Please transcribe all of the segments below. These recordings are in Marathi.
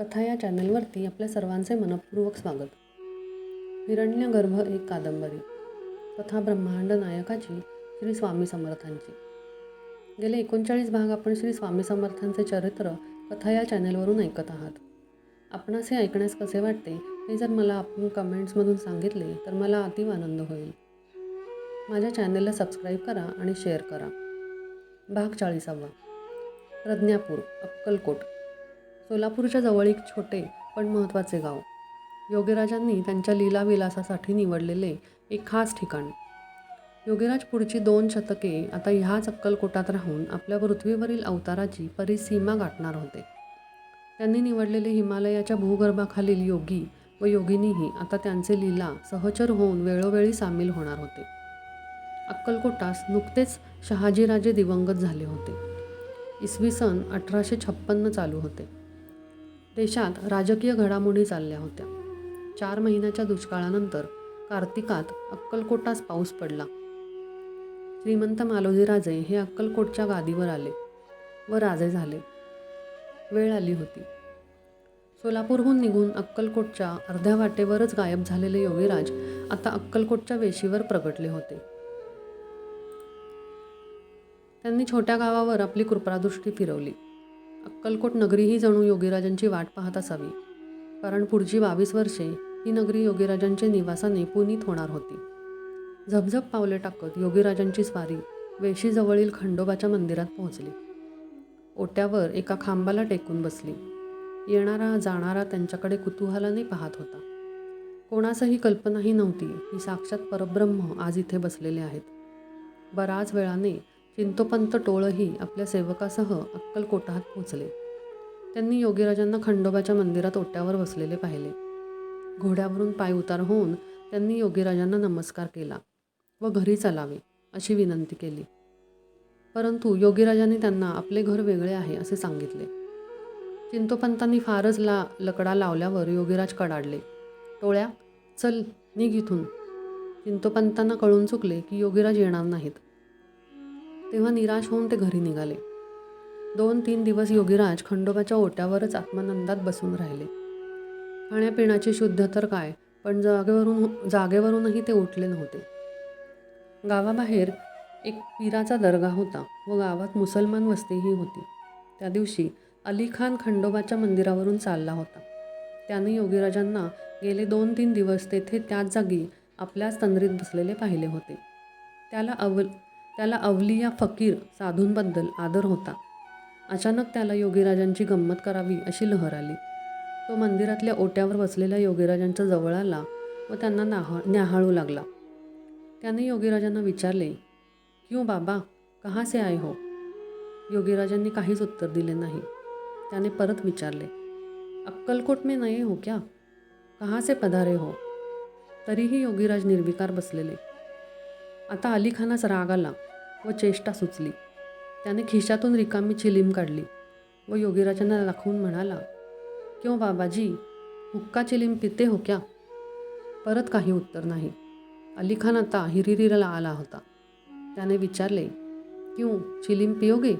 कथा या चॅनलवरती आपल्या सर्वांचे मनपूर्वक स्वागत. हिरण्यगर्भ एक कादंबरी. कथा ब्रह्मांड नायकाची श्री स्वामी समर्थांची. गेले एकोणचाळीस भाग आपण श्री स्वामी समर्थांचे चरित्र कथा या चॅनलवरून ऐकत आहात. आपणास हे ऐकण्यास कसे वाटते हे जर मला आपण कमेंट्समधून सांगितले तर मला अतिव आनंद होईल. माझ्या चॅनलला सबस्क्राईब करा आणि शेअर करा. भाग चाळीसावा. प्रज्ञापूर अक्कलकोट. सोलापूरच्या जवळ एक छोटे पण महत्त्वाचे गाव. योगीराजांनी त्यांच्या लीलाविलासासाठी निवडलेले एक खास ठिकाण. योगीराज पुढची दोन शतके आता ह्याच अक्कलकोटात राहून आपल्या पृथ्वीवरील अवताराची परिसीमा गाठणार होते. त्यांनी निवडलेले हिमालयाच्या भूगर्भाखालील योगी व योगिनीही आता त्यांचे लीला सहचर होऊन वेळोवेळी सामील होणार होते. अक्कलकोटास नुकतेच शहाजीराजे दिवंगत झाले होते. इसवी सन अठराशे छप्पन्न चालू होते. देशात राजकीय घडामोडी चालल्या होत्या. चार महिन्याच्या दुष्काळानंतर कार्तिकात अक्कलकोटास पाऊस पडला. श्रीमंत मालोजीराजे हे अक्कलकोटच्या गादीवर आले व राजे झाले. वेळ आली होती. सोलापूरहून निघून अक्कलकोटच्या अर्ध्या वाटेवरच गायब झालेले योगीराज आता अक्कलकोटच्या वेशीवर प्रगटले होते. त्यांनी छोट्या गावावर आपली कृपादृष्टी फिरवली. अक्कलकोट नगरी ही जणू योगीराजांची वाट पाहत असावी. कारण पुढची बावीस वर्षे ही नगरी योगीराजांच्या निवासाने पुनीत होणार होती. झपझप पावले टाकत योगीराजांची स्वारी वेशीजवळील खंडोबाच्या मंदिरात पोहोचली. ओट्यावर एका खांबाला टेकून बसली. येणारा जाणारा त्यांच्याकडे कुतूहलाने पाहत होता. कोणासही कल्पनाही नव्हती की साक्षात परब्रह्म आज इथे बसलेले आहेत. बराच वेळाने चिंतोपंत टोळही आपल्या सेवकासह अक्कलकोटात पोचले. त्यांनी योगीराजांना खंडोबाच्या मंदिरात ओट्यावर बसलेले पाहिले. घोड्यावरून पाय उतार होऊन त्यांनी योगीराजांना नमस्कार केला व घरी चालावे अशी विनंती केली. परंतु योगीराजांनी त्यांना आपले घर वेगळे आहे असे सांगितले. चिंतोपंतांनी फारच ला लकडा लावल्यावर योगीराज कडाडले. टोळ्या चल निघ इथून. चिंतोपंतांना कळून चुकले की योगीराज येणार नाहीत. तेव्हा निराश होऊन ते घरी निघाले. दोन तीन दिवस योगीराज खंडोबाच्या ओट्यावरच आत्मानंदात बसून राहिले. खाण्यापिण्याची शुद्ध तर काय पण जागेवरून हो, जागेवरूनही ते उठले नव्हते. गावाबाहेर एक पीराचा दर्गा होता व गावात मुसलमान वस्तीही होती. त्या दिवशी अली खान खंडोबाच्या मंदिरावरून चालला होता. त्याने योगीराजांना गेले दोन तीन दिवस तेथे त्याच जागी आपल्याच तंद्रीत बसलेले पाहिले होते. त्याला अव त्याला अवली या फकीर साधूंबद्दल आदर होता. अचानक त्याला योगीराजांची गंमत करावी अशी लहर आली. तो मंदिरातल्या ओट्यावर बसलेल्या योगीराजांच्या जवळ आला व त्यांना नाह न्याहाळू लागला. त्याने योगीराजांना विचारले क्यों बाबा? कहाँ से आए हो? योगीराजांनी काहीच उत्तर दिले नाही. त्याने परत विचारले अक्कलकोट में नये हो क्या? कहाँ से पधारे हो? तरीही योगीराज निर्विकार बसलेले. आता अलीखानाच राग आला. व चेष्टा सुचली. त्याने खिशातून रिकामी चिलीम काढली व योगीराजांना दाखवून म्हणाला किंवा बाबाजी हुक्का चिलीम पिते हो क्या? परत काही उत्तर नाही. अलीखान आता हिरिरीला आला होता. त्याने विचारले क्यों चिलीम पियोगे?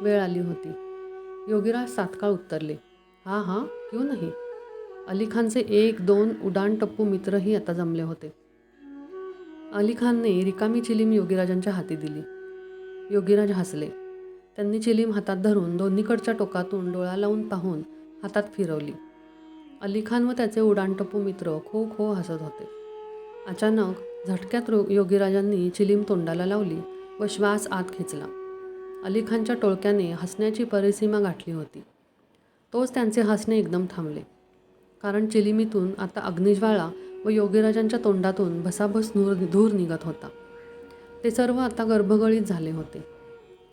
वेळ आली होती. योगीराज सातकाळ उत्तरले हां हां क्यों नाही? अलीखानचे एक दोन उडाण टप्पू मित्रही आता जमले होते. अली खानने रिकामी चिलीम योगीराजांच्या हाती दिली. योगीराज हसले. त्यांनी चिलीम हातात धरून दोन्हीकडच्या टोकातून डोळा लावून पाहून हातात फिरवली. अली खान व त्याचे उडाणटप्पू मित्र खो खो हसत होते. अचानक झटक्यात रो योगीराजांनी चिलीम तोंडाला लावली व श्वास आत खेचला अली खानच्या टोळक्याने हसण्याची परिसीमा गाठली होती. तोच त्यांचे हसणे एकदम थांबले. कारण चिलिमीतून आता अग्निज्वाळा व योगीराजांच्या तोंडातून भसाभस नूर धूर निघत होता. ते सर्व आता गर्भगळीत झाले होते.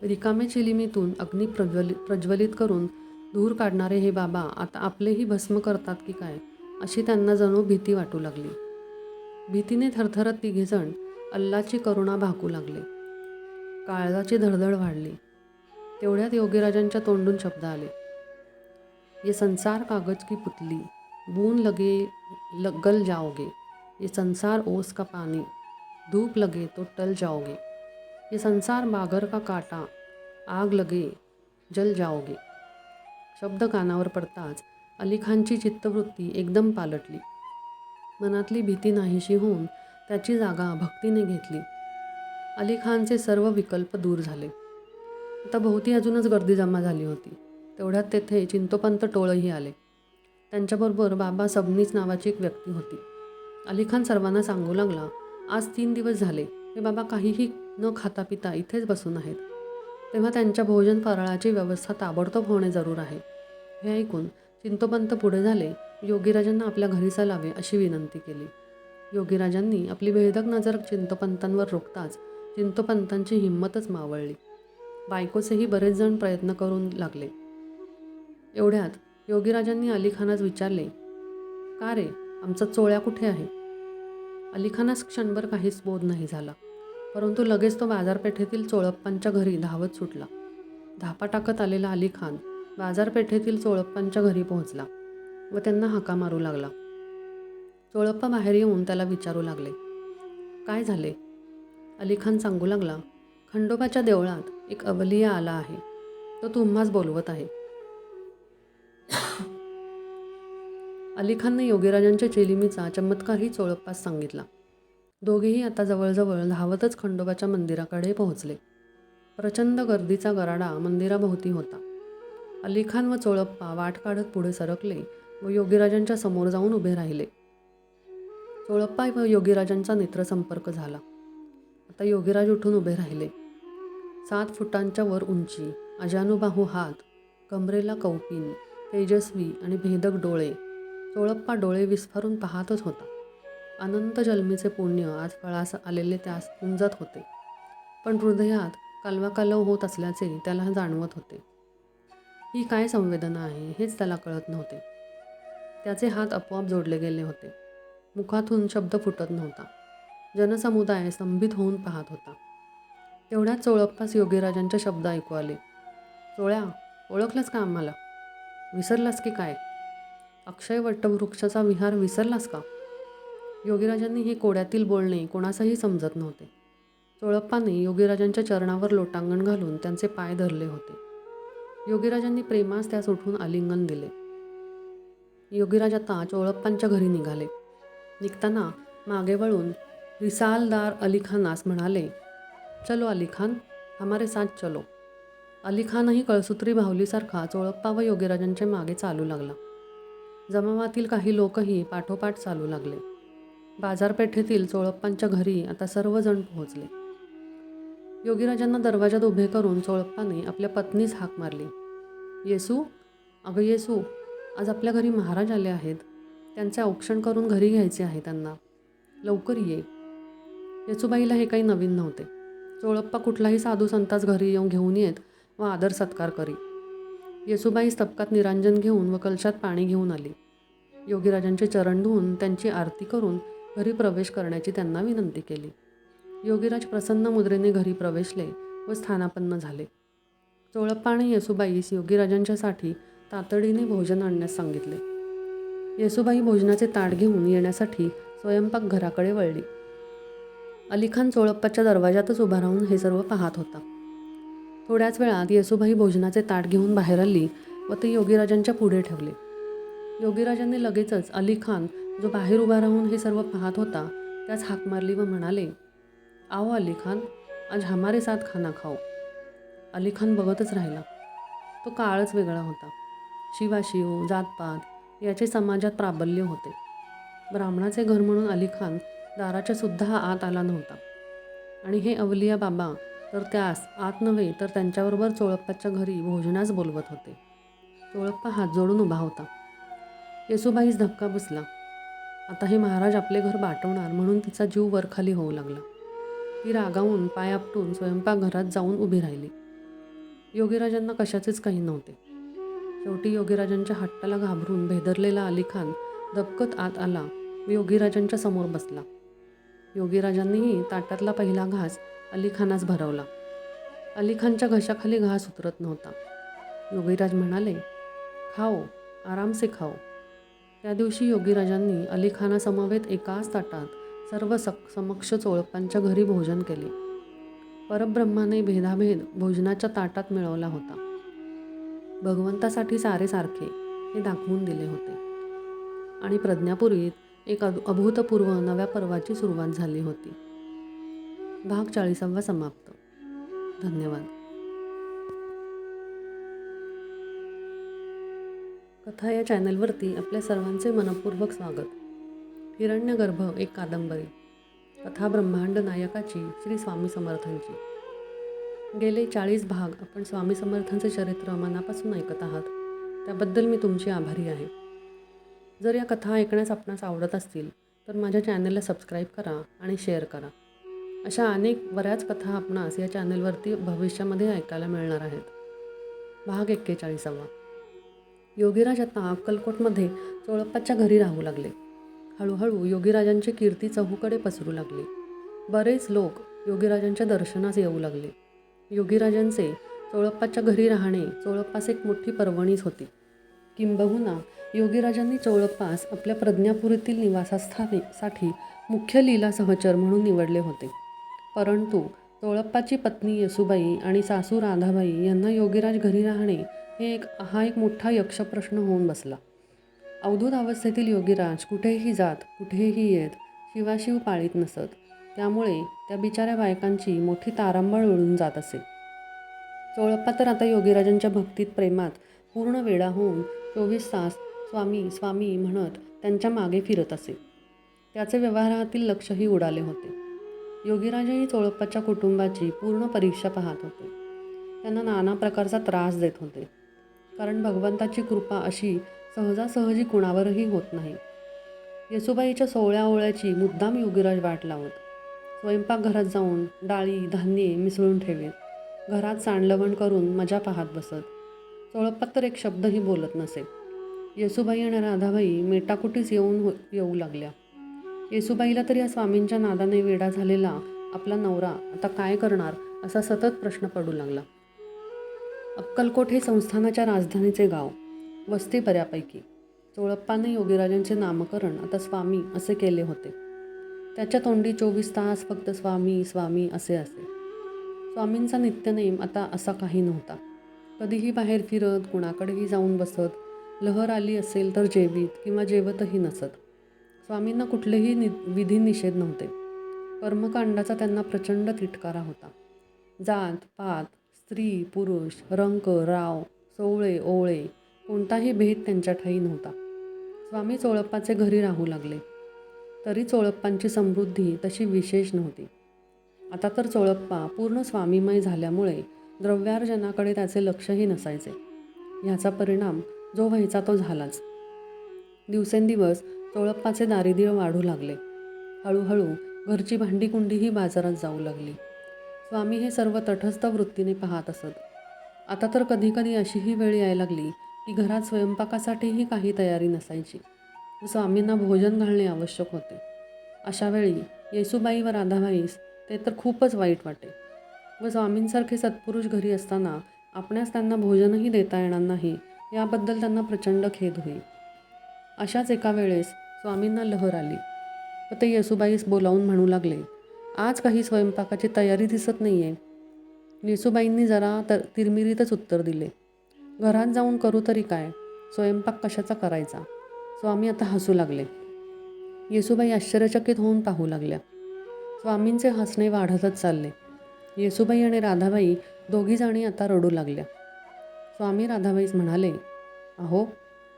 रिकामे चिलिमीतून अग्नी प्रज्वलित प्रज्वलित करून धूर काढणारे हे बाबा आता आपलेही भस्म करतात की काय अशी त्यांना जणू भीती वाटू लागली. भीतीने थरथरत तिघेजण अल्लाची करुणा भाकू लागले. काळजाची धडधड वाढली. तेवढ्यात योगीराजांच्या तोंडून शब्द आले. ये संसार कागज की पुतली बून लगे गल जाओगे। ये संसार ओस का पानी धूप लगे तो टल जाओगे। ये संसार बागर का काटा आग लगे जल जाओगे। शब्द कानावर पडताच अली खानची चित्तवृत्ती एकदम पालटली। मनातली भीती नाहीशी होऊन त्याची जागा भक्तीने घेतली. अली खानचे सर्व विकल्प दूर झाले. आता भोवती अजूनच गर्दी जमा झाली होती. तेवढ्यात तेथे चिंतोपंत टोळही आले. त्यांच्याबरोबर बाबा सबनीस नावाची एक व्यक्ती होती. अली खान सर्वांना सांगू लागला आज तीन दिवस झाले हे बाबा काहीही न खाता पिता इथेच बसून आहेत. तेव्हा त्यांच्या भोजन फराळाची व्यवस्था ताबडतोब होणे जरूर आहे. हे ऐकून चिंतोपंत पुढे झाले योगीराजांना आपल्या घरी चालावे अशी विनंती केली. योगीराजांनी आपली भेदक नजर चिंतोपंतांवर रोखताच चिंतोपंतांची हिंमतच मावळली. बायकोचेही बरेच जण प्रयत्न करून लागले. एवढ्यात योगीराजांनी अलीखानास विचारले का रे? आमचा चोळ्या कुठे आहे? अलीखानास क्षणभर काहीच बोध नाही झाला परंतु लगेच तो बाजारपेठेतील चोळप्पांच्या घरी धावत सुटला. धापा टाकत आलेला अली खान बाजारपेठेतील चोळप्पांच्या घरी पोहोचला व त्यांना हाका मारू लागला. चोळप्पा बाहेर येऊन त्याला विचारू लागले काय झाले? अली खान सांगू लागला खंडोबाच्या देवळात एक अवलिया आला आहे. तो तुम्हाच बोलवत आहे. अली खानने योगीराजांच्या चेलिमीचा चमत्कारही चोळप्पास सांगितला. दोघेही आता जवळजवळ धावतच खंडोबाच्या मंदिराकडे पोहोचले. प्रचंड गर्दीचा गराडा मंदिराभोवती होता. अली खान व चोळप्पा वाट काढत पुढे सरकले व योगीराजांच्या समोर जाऊन उभे राहिले. चोळप्पा व योगीराजांचा नेत्रसंपर्क झाला. आता योगीराज उठून उभे राहिले. सात फुटांच्या वर उंची अजानुबाहू हात कमरेला कौपिन तेजस्वी आणि भेदक डोळे चोळप्पा डोळे विस्फारून पाहतच होता. अनंत जन्मीचे पुण्य आज फळास आलेले त्यास पुंजत होते. पण हृदयात कालवाकालव होत असल्याचे त्याला जाणवत होते. ही काय संवेदना आहे हेच त्याला कळत नव्हते. त्याचे हात आपोआप जोडले गेले होते. मुखातून शब्द फुटत नव्हता. जनसमुदाय स्तंभित होऊन पाहत होता. तेवढ्याच चोळप्पास योगीराजांचे शब्द ऐकू आले. चोळ्या ओळखलंच का आम्हाला? विसरलास की काय? अक्षय वट्टवृक्षाचा विहार विसरलास का? योगीराजांनी हे कोड्यातील बोलणे कोणासही समजत नव्हते. चोळप्पाने योगीराजांच्या चरणावर लोटांगण घालून त्यांचे पाय धरले होते. योगीराजांनी प्रेमास त्यास उठून आलिंगन दिले. योगीराज आता चोळप्पांच्या घरी निघाले. निघताना मागे वळून रिसालदार अली खानास म्हणाले चलो अली खान हमारे साथ चलो. अली खानही कळसूत्री भावलीसारखा चोळप्पा व योगीराजांच्या मागे चालू लागला. जमावातील काही लोकही पाठोपाठ चालू लागले. बाजारपेठेतील चोळप्पांच्या घरी आता सर्वजण पोहोचले. योगीराजांना दरवाजात उभे करून चोळप्पाने आपल्या पत्नीस हाक मारली. येसू अगं येसू आज आपल्या घरी महाराज आले आहेत. त्यांचे औक्षण करून घरी घ्यायचे आहे त्यांना. लवकर ये. येसूबाईला हे काही नवीन नव्हते. चोळप्पा कुठलाही साधू संतास घरी येऊन घेऊन येत व आदर सत्कार करी. येसुबाई स्तबकात निरांजन घेऊन व कलशात पाणी घेऊन आली. योगीराजांचे चरण धुवून त्यांची आरती करून घरी प्रवेश करण्याची त्यांना विनंती केली. योगीराज प्रसन्न मुद्रेने घरी प्रवेशले व स्थानापन्न झाले. चोळप्पा आणि येसूबाईस योगीराजांच्यासाठी तातडीने भोजन आणण्यास सांगितले. येसूबाई भोजनाचे ताट घेऊन येण्यासाठी स्वयंपाक घराकडे वळली. अलीखान चोळप्पाच्या दरवाजातच उभा राहून हे सर्व पाहत होता. थोड्याच वेळात येसूबाई भोजनाचे ताट घेऊन बाहेर आली व ते योगीराजांच्या पुढे ठेवले. योगीराजांनी लगेचच अली खान जो बाहेर उभा राहून हे सर्व पाहत होता त्याच हाक मारली व म्हणाले आओ अली खान आज हमारे साथ खाना खाओ. अली खान बघतच राहिला. तो काळच वेगळा होता. शिवाशिव जातपात याचे समाजात प्राबल्य होते. ब्राह्मणाचे घर म्हणून अली खान दाराच्या सुद्धा आत आला नव्हता. आणि हे अवलिया बाबा तर त्यास आत नव्हे तर त्यांच्याबरोबर चोळप्पाच्या घरी भोजनास बोलवत होते. चोळप्पा हात जोडून उभा होता. येसुबाईस धक्का बसला. आता हे महाराज आपले घर बाटवणार म्हणून तिचा जीव वरखाली होऊ लागला. ती रागावून पाय आपटून स्वयंपाकघरात जाऊन उभी राहिली. योगीराजांना कशाचेच काही नव्हते. शेवटी योगीराजांच्या हट्टाला घाबरून भेदरलेला अली खान दबकत आत आला योगीराजांच्या समोर बसला. योगीराजांनीही ताटातला पहिला घास अलीखानास भरवला. अली खानच्या घशाखाली घास उतरत नव्हता. योगीराज म्हणाले खाओ आरामसे खाओ. त्या दिवशी योगीराजांनी अलीखानासमवेत एकाच ताटात सर्व सक समक्ष चोळपांच्या घरी भोजन केले. परब्रह्माने भेदाभेद भोजनाच्या ताटात मिळवला होता. भगवंतासाठी सारे सारखे हे दाखवून दिले होते. आणि प्रज्ञापुरीत एक अभूतपूर्व नव्या पर्वाची सुरुवात झाली होती. भाग चाळीसावा समाप्त. धन्यवाद. कथा या चॅनलवरती आपल्या सर्वांचे मनपूर्वक स्वागत. हिरण्यगर्भ एक कादंबरी. कथा ब्रह्मांड नायकाची श्री स्वामी समर्थांची. गेले चाळीस भाग आपण स्वामी समर्थांचे चरित्र मनापासून ऐकत आहात. त्याबद्दल मी तुमची आभारी आहे. जर या कथा ऐकण्यास आपणास आवडत असतील तर माझ्या चॅनलला सबस्क्राईब करा आणि शेअर करा. अशा अनेक बऱ्याच कथा आपणास या चॅनलवरती भविष्यामध्ये ऐकायला मिळणार आहेत. भाग एक्केचाळीसावा. योगीराज आता अक्कलकोटमध्ये चोळप्पाच्या घरी राहू लागले. हळूहळू योगीराजांची कीर्ती चहूकडे पसरू लागली. बरेच लोक योगीराजांच्या दर्शनास येऊ लागले. योगीराजांचे चोळप्पाच्या घरी राहणे चोळप्पास एक मोठी पर्वणीच होती. किंबहुना योगीराजांनी चोळप्पास आपल्या प्रज्ञापुरीतील निवासस्थानेसाठी मुख्य लीला सहचर म्हणून निवडले होते. परंतु तोळप्पाची पत्नी येसुबाई आणि सासू राधाबाई यांना योगीराज घरी राहणे हे एक हा एक मोठा यक्षप्रश्न होऊन बसला. अवधूत अवस्थेतील योगीराज कुठेही जात कुठेही येत शिवाशिव पाळीत नसत. त्यामुळे त्या बिचाऱ्या बायकांची मोठी तारांबळ उडून जात असे. चोळप्पा तर आता योगीराजांच्या भक्तीत प्रेमात पूर्ण वेळा होऊन चोवीस तास स्वामी स्वामी म्हणत त्यांच्या मागे फिरत असे. त्याचे व्यवहारातील लक्षही उडाले होते. योगीराजही चोळप्पाच्या कुटुंबाची पूर्ण परीक्षा पाहत होते. त्यांना नाना प्रकारचा त्रास देत होते. कारण भगवंताची कृपा अशी सहजासहजी कुणावरही होत नाही. येसुबाईच्या सोहळ्या ओळ्याची मुद्दाम योगीराज वाट लावत स्वयंपाकघरात जाऊन डाळी धान्ये मिसळून ठेवेत घरात सांडलवण करून मजा पाहत बसत. चोळप्पात तर एक शब्दही बोलत नसे. येसुबाई आणि राधाबाई मेटाकुटीस येऊन हो येऊ लागल्या. येसुबाईला तर या स्वामींच्या नादाने वेडा झालेला आपला नवरा आता काय करणार असा सतत प्रश्न पडू लागला. अक्कलकोट हे संस्थानाच्या राजधानीचे गाव वस्ती बऱ्यापैकी. चोळप्पाने योगीराजांचे नामकरण आता स्वामी असे केले होते. त्याच्या तोंडी चोवीस तास फक्त स्वामी स्वामी असे असे. स्वामींचा नित्यनेम आता असा काही नव्हता. कधीही बाहेर फिरत कुणाकडेही जाऊन बसत लहर आली असेल तर जेवीत किंवा जेवतही नसत. स्वामींना कुठलेही नि विधी निषेध नव्हते. कर्मकांडाचा त्यांना प्रचंड तिटकारा होता. जात पात स्त्री पुरुष रंक राव सोवळे ओवळे कोणताही भेद त्यांच्या ठाई नव्हता. स्वामी चोळप्पाचे घरी राहू लागले. तरी चोळप्पांची समृद्धी तशी विशेष नव्हती. आता तर चोळप्पा पूर्ण स्वामीमय झाल्यामुळे द्रव्यार्जनाकडे त्याचे लक्षही नसायचे. ह्याचा परिणाम जो व्हायचा तो झालाच. दिवसेंदिवस तोळप्पाचे दारिद्र्य वाढू लागले. हळूहळू घरची भांडीकुंडीही बाजारात जाऊ लागली. स्वामी हे सर्व तटस्थ वृत्तीने पाहत असत. आता तर कधीकधी अशीही वेळ यायला लागली की घरात स्वयंपाकासाठीही काही तयारी नसायची. स्वामींना भोजन घालणे आवश्यक होते. अशावेळी येसुबाई व राधाबाईस ते तर खूपच वाईट वाटे. व स्वामींसारखे सत्पुरुष घरी असताना आपणास त्यांना भोजनही देता येणार नाही याबद्दल त्यांना प्रचंड खेद होईल अशाच एका वेळेस स्वामींना लहर आली. व ते येसुबाईस बोलावून म्हणू लागले आज काही स्वयंपाकाची तयारी दिसत नाही आहे येसुबाईंनी जरा तर तिरमिरीतच उत्तर दिले घरात जाऊन करू तरी काय? स्वयंपाक कशाचा करायचा? स्वामी आता हसू लागले. येसुबाई आश्चर्यचकित होऊन पाहू लागल्या. स्वामींचे हसणे वाढतच चालले. येसुबाई आणि राधाबाई दोघीजणी आता रडू लागल्या. स्वामी राधाबाईस म्हणाले अहो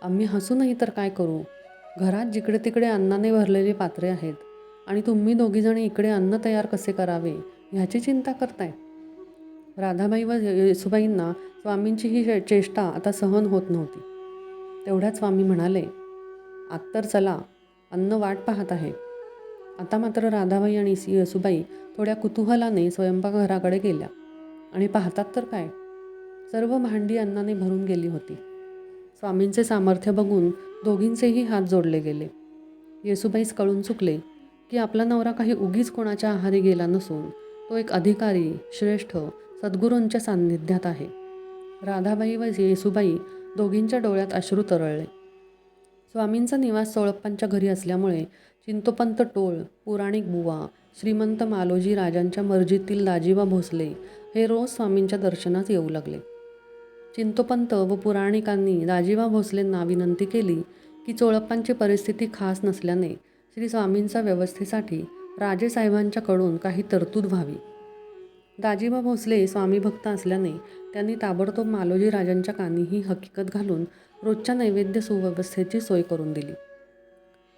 आम्ही हसू नाही तर काय करू? घरात जिकडे तिकडे अन्नाने भरलेली पात्रे आहेत आणि तुम्ही दोघीजणी इकडे अन्न तयार कसे करावे ह्याची चिंता करताय? राधाबाई व येसुबाईंना स्वामींची ही चेष्टा आता सहन होत नव्हती. तेवढ्यात स्वामी म्हणाले आत्तर चला अन्न वाट पाहत आहे. आता मात्र राधाबाई आणि सी- येसुबाई थोड्या कुतूहलाने स्वयंपाकघराकडे गेल्या. आणि पाहतात तर काय? सर्व भांडी अन्नाने भरून गेली होती. स्वामींचे सामर्थ्य बघून दोघींचेही हात जोडले गेले. येसुबाईस कळून चुकले की आपला नवरा काही उगीच कोणाच्या आहारी गेला नसून तो एक अधिकारी श्रेष्ठ सद्गुरूंच्या सान्निध्यात आहे. राधाबाई व येसुबाई दोघींच्या डोळ्यात अश्रू तरळले. स्वामींचा निवास सोळप्पांच्या घरी असल्यामुळे चिंतोपंत टोळ पुराणिक बुवा श्रीमंत मालोजी राजांच्या मर्जीतील दाजीबा भोसले हे रोज स्वामींच्या दर्शनास येऊ लागले. चिंतोपंत व पुराणिकांनी राजीवा भोसलेंना विनंती केली. की चोळप्पांची परिस्थिती खास नसल्याने श्री स्वामींच्या व्यवस्थेसाठी राजेसाहेबांच्याकडून काही तरतूद व्हावी. दाजीबा भोसले स्वामी भक्त असल्याने त्यांनी ताबडतोब मालोजी राजांच्या कानी ही हकीकत घालून रोजच्या नैवेद्य सुव्यवस्थेची सोय करून दिली.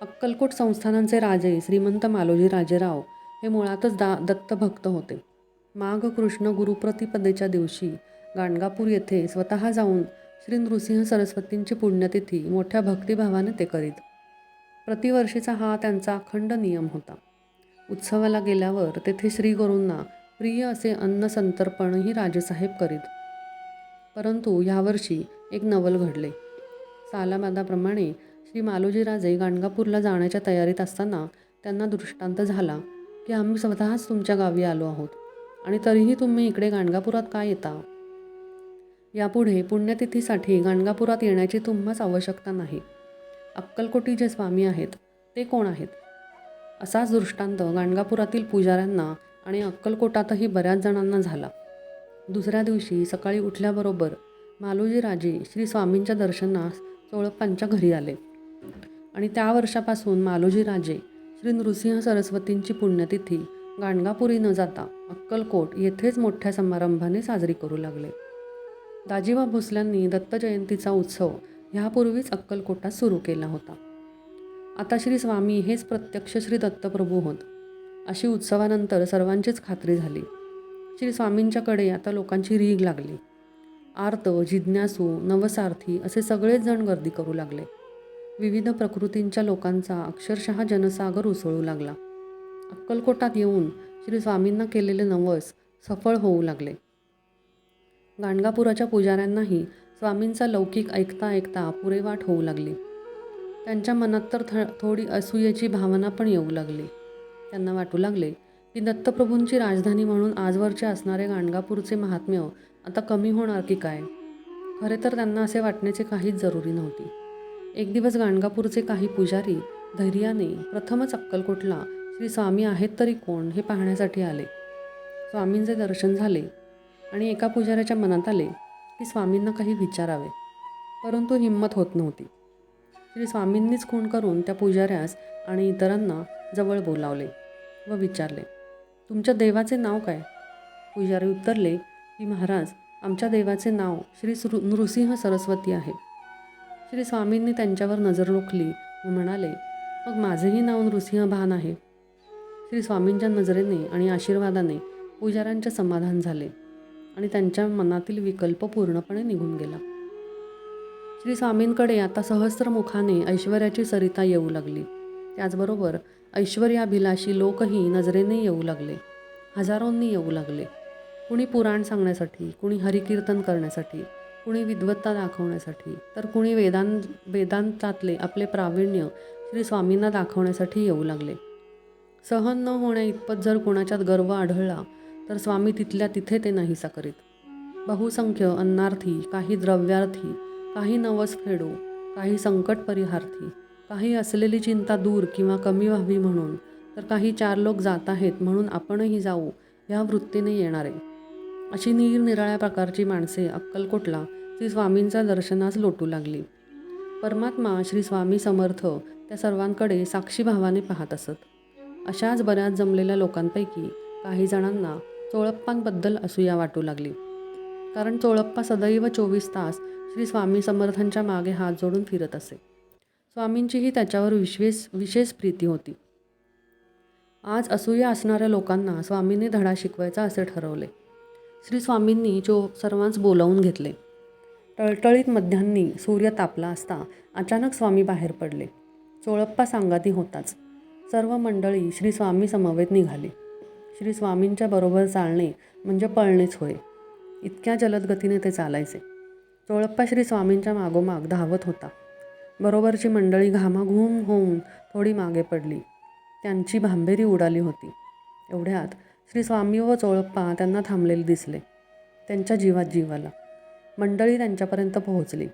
अक्कलकोट संस्थानांचे राजे श्रीमंत मालोजी राजेराव हे मुळातच दा दत्तभक्त होते. माघ कृष्ण गुरुप्रतिपदेच्या दिवशी गाणगापूर येथे स्वतः जाऊन श्री नृसिंह सरस्वतींची पुण्यतिथी मोठ्या भक्तिभावाने ते करीत. प्रतिवर्षीचा हा त्यांचा अखंड नियम होता. उत्सवाला गेल्यावर तेथे श्रीगुरूंना प्रिय असे अन्न संतर्पणही राजेसाहेब करीत. परंतु यावर्षी एक नवल घडले. सालाबादाप्रमाणे श्री मालोजीराजे गाणगापूरला जाण्याच्या तयारीत असताना त्यांना दृष्टांत झाला की आम्ही स्वतःच तुमच्या गावी आलो आहोत आणि तरीही तुम्ही इकडे गाणगापुरात का येता? यापुढे पुण्यतिथीसाठी गाणगापुरात येण्याची तुम्हाच आवश्यकता नाही. अक्कलकोटी जे स्वामी आहेत ते कोण आहेत? असाच दृष्टांत गाणगापुरातील पुजाऱ्यांना आणि अक्कलकोटातही बऱ्याच जणांना झाला. दुसऱ्या दिवशी सकाळी उठल्याबरोबर मालोजी राजे श्री स्वामींच्या दर्शनास चोळप्पांच्या घरी आले. आणि त्या वर्षापासून मालोजी राजे श्री नृसिंह सरस्वतींची पुण्यतिथी गाणगापुरी न जाता अक्कलकोट येथेच मोठ्या समारंभाने साजरी करू लागले. दाजीबा भोसल्यांनी दत्त जयंतीचा उत्सव ह्यापूर्वीच अक्कलकोटात सुरू केला होता. आता श्री स्वामी हेच प्रत्यक्ष श्री दत्तप्रभू होत. अशी उत्सवानंतर सर्वांचीच खात्री झाली. श्री स्वामींच्याकडे आता लोकांची रीग लागली. आर्त जिज्ञासू नवसार्थी असे सगळेच जण गर्दी करू लागले. विविध प्रकृतींच्या लोकांचा अक्षरशः जनसागर उसळू लागला. अक्कलकोटात येऊन श्री स्वामींना केलेले नवस सफळ होऊ लागले. गाणगापुराच्या पुजाऱ्यांनाही स्वामींचा लौकिक ऐकता ऐकता पुरेवाट होऊ लागली. त्यांच्या मनात तर थ थोडी असूयेची भावना पण येऊ लागली. त्यांना वाटू लागले की दत्तप्रभूंची राजधानी म्हणून आजवरचे असणारे गाणगापूरचे महात्म्य आता कमी होणार की काय? खरे तर त्यांना असे वाटण्याची काहीच जरुरी नव्हती. एक दिवस गाणगापूरचे काही पुजारी धैर्याने प्रथमच अक्कलकोटला श्री स्वामी आहेत तरी कोण? हे पाहण्यासाठी आले. स्वामींचे दर्शन झाले. आणि एका पुजाऱ्याच्या मनात आले की स्वामींना काही विचारावे. परंतु हिंमत होत नव्हती. श्री स्वामींनीच खून करून त्या पुजाऱ्यास आणि इतरांना जवळ बोलावले व विचारले तुमच्या देवाचे नाव काय? पुजारी उत्तरले की महाराज आमच्या देवाचे नाव श्री सृ नृसिंह सरस्वती आहे. श्री स्वामींनी त्यांच्यावर नजर रोखली व म्हणाले मग माझेही नाव नृसिंह भान आहे. श्री स्वामींच्या नजरेने आणि आशीर्वादाने पुजाऱ्यांचे समाधान झाले. आणि त्यांच्या मनातील विकल्प पूर्णपणे निघून गेला. श्री स्वामींकडे आता सहस्त्रमुखाने ऐश्वर्याची सरिता येऊ लागली. त्याचबरोबर ऐश्वर्याभिलाषी लोकही नजरेने येऊ लागले. हजारोंनी येऊ लागले. कुणी पुराण सांगण्यासाठी कुणी हरिकीर्तन करण्यासाठी कुणी विद्वत्ता दाखवण्यासाठी तर कुणी वेदां वेदांतातले आपले प्रावीण्य श्री स्वामींना दाखवण्यासाठी येऊ लागले. सहन न होण्या इतपत जर कुणाच्यात गर्व आढळला तर स्वामी तिथल्या तिथे ते नाहीसा करीत. बहुसंख्य अन्नार्थी काही द्रव्यार्थी काही नवस फेडू काही संकट परिहार्थी काही असलेली चिंता दूर किंवा कमी व्हावी म्हणून तर काही चार लोक जात आहेत म्हणून आपणही जाऊ ह्या वृत्तीने येणारे. अशी निरनिराळ्या प्रकारची माणसे अक्कलकोटला श्री स्वामींच्या दर्शनास लोटू लागली. परमात्मा श्री स्वामी समर्थ त्या सर्वांकडे साक्षीभावाने पाहत असत. अशाच बऱ्याच जमलेल्या लोकांपैकी काही जणांना चोळप्पांबद्दल असूया वाटू लागली. कारण चोळप्पा सदैव चोवीस तास श्री स्वामी समर्थांच्या मागे हात जोडून फिरत असे. स्वामींचीही त्याच्यावर विशेष विशेष प्रीती होती. आज असूया असणाऱ्या लोकांना स्वामींनी धडा शिकवायचा असे ठरवले. श्री स्वामींनी चो सर्वांस बोलावून घेतले. टळटळीत मध्यान्नी सूर्य तापला असता अचानक स्वामी बाहेर पडले. चोळप्पा सांगाती होताच. सर्व मंडळी श्री स्वामी समवेत निघाली. श्री स्वामींच्या बरोबर चालणे म्हणजे पळणेच होय. इतक्या जलद गतीने ते चालायचे. चोळप्पा श्री स्वामींच्या मागोमाग धावत होता. बरोबरची मंडळी घामाघूम होऊन थोडी मागे पडली. त्यांची भांबेरी उडाली होती. एवढ्यात श्री स्वामी व चोळप्पा त्यांना थांबलेले दिसले. त्यांच्या जीवात जीवाला मंडळी त्यांच्यापर्यंत पोहोचली.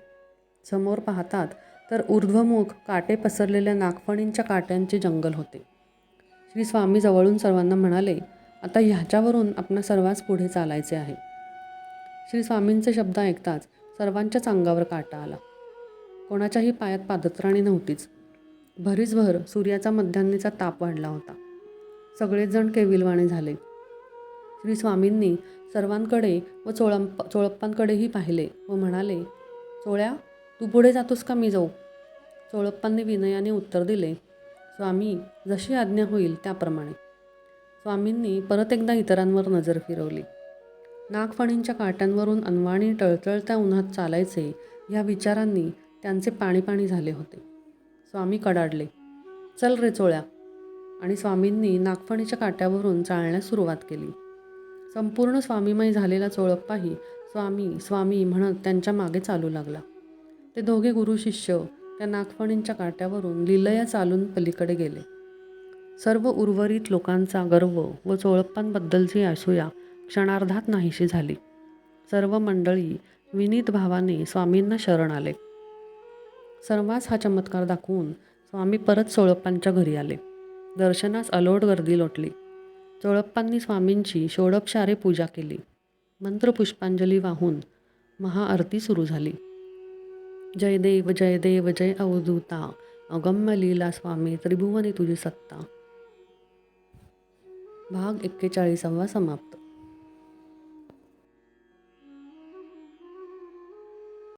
समोर पाहतात तर ऊर्ध्वमुख काटे पसरलेल्या नागफणींच्या काट्यांचे जंगल होते. श्री स्वामी जवळून सर्वांना म्हणाले आता ह्याच्यावरून आपणा सर्वांच पुढे चालायचे आहे. श्री स्वामींचे शब्द ऐकताच सर्वांच्याच अंगावर काटा आला. कोणाच्याही पायात पादत्राणी नव्हतीच. भरीसभर सूर्याचा मध्यान्नीचा ताप वाढला होता. सगळेजण केविलवाणे झाले. श्री स्वामींनी सर्वांकडे व चोळंप चोळप्पांकडेही पाहिले व म्हणाले चोळ्या तू पुढे जातोस का मी जाऊ? चोळप्पांनी विनयाने उत्तर दिले स्वामी जशी आज्ञा होईल त्याप्रमाणे. स्वामींनी परत एकदा इतरांवर नजर फिरवली. नागफणींच्या काट्यांवरून अनवाणी टळटळत्या उन्हात चालायचे ह्या विचारांनी त्यांचे पाणी पाणी झाले होते. स्वामी कडाडले चल रे चोळ्या आणि स्वामींनी नागफणीच्या काट्यावरून चालण्यास सुरुवात केली. संपूर्ण स्वामीमय झालेला चोळप्पाही स्वामी स्वामी म्हणत त्यांच्या मागे चालू लागला. ते दोघे गुरुशिष्य त्या नागफणींच्या काट्यावरून लिलया चालून पलीकडे गेले. सर्व उर्वरित लोकांचा गर्व व चोळप्पांबद्दलची असूया क्षणार्धात नाहीशी झाली. सर्व मंडळी विनीत भावाने स्वामींना शरण आले. सर्वांस हा चमत्कार दाखवून स्वामी परत चोळप्पांच्या घरी आले. दर्शनास अलोट गर्दी लोटली. चोळप्पांनी स्वामींची षोडपशारे पूजा केली. मंत्रपुष्पांजली वाहून महाआरती सुरू झाली. जय देव जय देव जय अवधूता अगम्य लीला स्वामी त्रिभुवनी तुझी सत्ता. भाग एक्केचाळीसावा समाप्त.